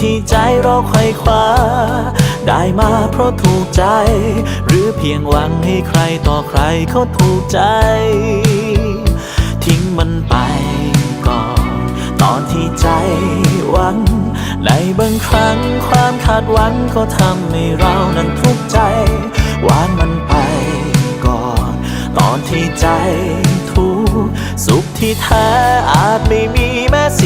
ที่ใจเราไขว่คว้า ได้มาเพราะถูกใจ หรือเพียงหวังให้ใครต่อใครเขาถูกใจ ทิ้งมันไปก่อน ตอนที่ใจหวัง ในบางครั้งความคาดหวังก็ทำให้เรานั้นทุกข์ใจวางมันไปก่อน ตอนที่ใจทุกข์สุขที่แท้อาจไม่มีแม้สิ